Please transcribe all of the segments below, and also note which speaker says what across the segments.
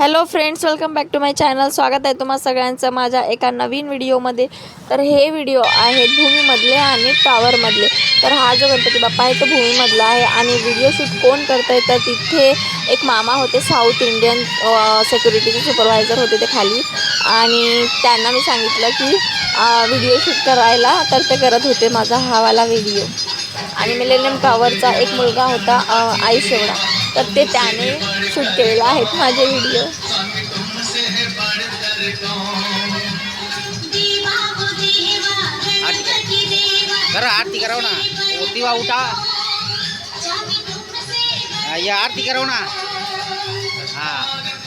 Speaker 1: Hello friends welcome back to my channel स्वागत आहे तुम्हा सगळ्यांचं माझ्या एका नवीन व्हिडिओमध्ये. तर हे व्हिडिओ आहेत भूमीमधले आणि टावरमधले तर हा जो गणपती बाप्पा आहे तो भूमीमधला आहे आणि व्हिडिओ शूट कोण करत आहे तर तिथे एक मामा होते साऊथ इंडियन सेक्युरिटीचे सुपरवायझर होते ते खाली. आणि त्यांना मी सांगितलं की व्हिडिओ शूट करायला तर ते करत होते माझा हावाला व्हिडिओ. आणि मिलेनियम टावरचा एक मुलगा होता अ, आई शेवडा. तर ते त्याने शूट केलेले आहेत माझे व्हिडिओ
Speaker 2: करा, आरती कराव ना. दिवा उठा. या, आरती कराव ना. हा.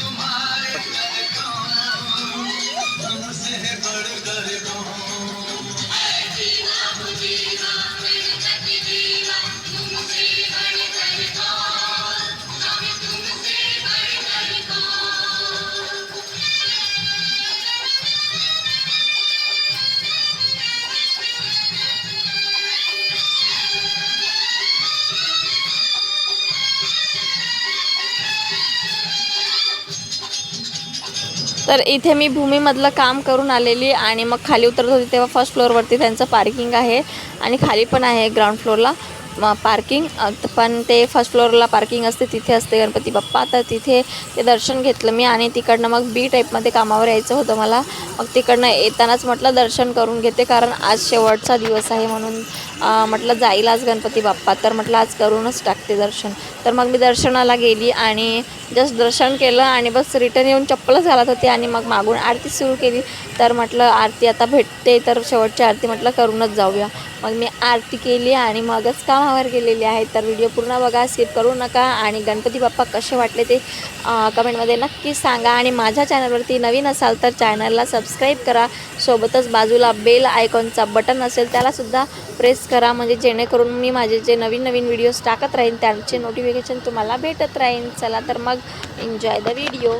Speaker 1: तर इथे मी भूमीमधलं काम करून आलेली आणि मग खाली उतरत होती तेव्हा फर्स्ट फ्लोअरवरती त्यांचं पार्किंग आहे. आणि खाली पण आहे ग्राउंड फ्लोअरला पार्किंग पण ते फर्स्ट फ्लोअरला पार्किंग असते तिथे असते गणपती बाप्पा. तर तिथे ते दर्शन घेतलं मी आणि तिकडनं मग बी टाईपमध्ये कामावर यायचं होतं मला. मग तिकडनं येतानाच म्हटलं दर्शन करून घेते कारण आज शेवटचा दिवस आहे म्हणून म्हटलं जाईल आज गणपती बाप्पा. तर म्हटलं आज करूनच टाकते दर्शन. तर मग मी दर्शनाला गेली आणि जस्ट दर्शन केलं आणि बस रिटर्न येऊन चप्पलच घालत होते आणि मग मागून आरती सुरू केली. तर म्हटलं आरती आता भेटते तर शेवटची आरती म्हटलं करूनच जाऊया. मग मी आरती केली आणि मगच कामावर गेलेली आहे. तर व्हिडिओ पूर्ण बघा स्किप करू नका. आणि गणपती बाप्पा कसे वाटले ते कमेंटमध्ये नक्की सांगा. आणि माझ्या चॅनलवरती नवीन असाल तर चॅनलला सबस्क्राईब करा. सोबतच बाजूला बेल आयकॉनचा बटन असेल त्यालासुद्धा प्रेस करा. म्हणजे जेणेकरून मी माझे जे नवीन नवीन व्हिडिओज टाकत राहीन त्यांचे नोटिफिकेशन तुम्हाला भेटत राहीन. चला तर मग एन्जॉय द व्हिडिओ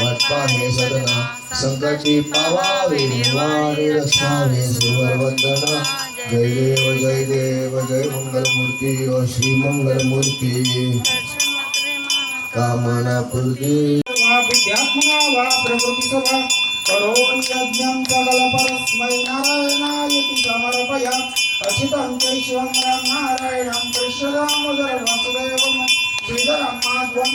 Speaker 3: वाटपाहे सदना संकटी पावावे निर्वाणे रक्षावे सुवर वंदना जय देव जय देव जय मंगलमूर्ती ओ श्री मंगलमूर्ती. कामना पूर्ती
Speaker 4: वा विद्यात्मना वा समर्पया अचितं राम नारायणं वासुदेवं श्रीधरं माध्वं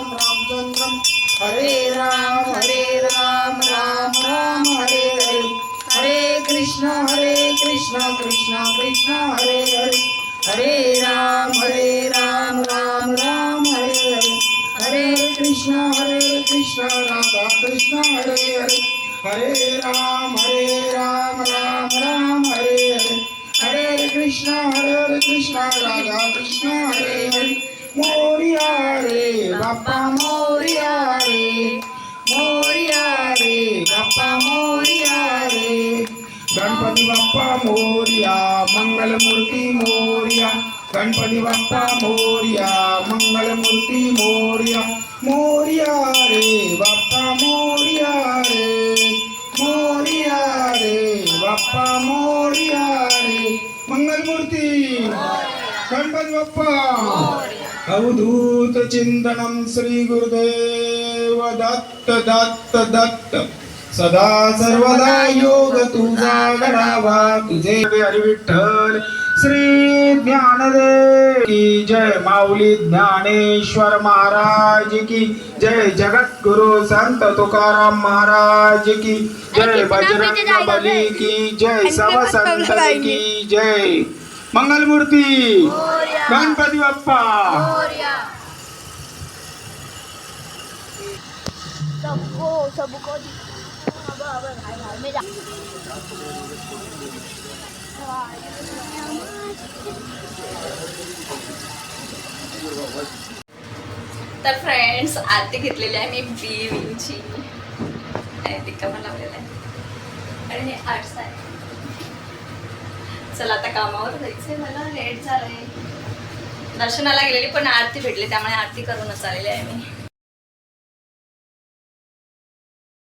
Speaker 4: जानकीनायकं रामचन्द्रं हरे राम हरे राम राम राम हरे हरे। हरे कृष्ण हरे कृष्ण कृष्ण कृष्ण हरे हरे। हरे राम हरे राम राम राम हरे हरे। हरे कृष्ण हरे कृष्ण राधा कृष्ण हरे हरे। हरे राम हरे राम राम राम हरे हरे। हरे कृष्ण हरे कृष्ण राधा कृष्ण हरे हरे। மோரியாரே பப்பா மோரியாரே மோரியாரே பப்பா மோரியாரே. கணபதி பப்பா மோரியா மங்களமூர்த்தி மோரியா. கணபதி பப்பா மோரியா மங்களமூர்த்தி மோரியா. மோரியாரே பப்பா மோரியாரே மோரியாரே பப்பா மங்களமூர்த்தி கணபதி பப்பா अवधूत चिंतनम श्री गुरुदेव दत्त दत्त दत्त सदा सर्वदा योग तुझा गणावा तुझे हरी विठ्ठल श्री ज्ञानदेव की जय माऊली ज्ञानेश्वर महाराज की जय जगद्गुरु संत तुकाराम महाराज की जय बजरंग बली की जय सब संत की जय. मंगलमूर्ती गणपती बाप्पा.
Speaker 1: सगो सबको तर फ्रेंड्स आरती घेतलेली आहे मी बी विंगची आणि टिक्का पण लावलेला आहे. आणि हे आर्ट्स आहे. चला आता कामावर जायचंय मला लेट झालंय. दर्शनाला गेलेली पण आरती भेटली त्यामुळे आरती करूनच आलेली आहे मी.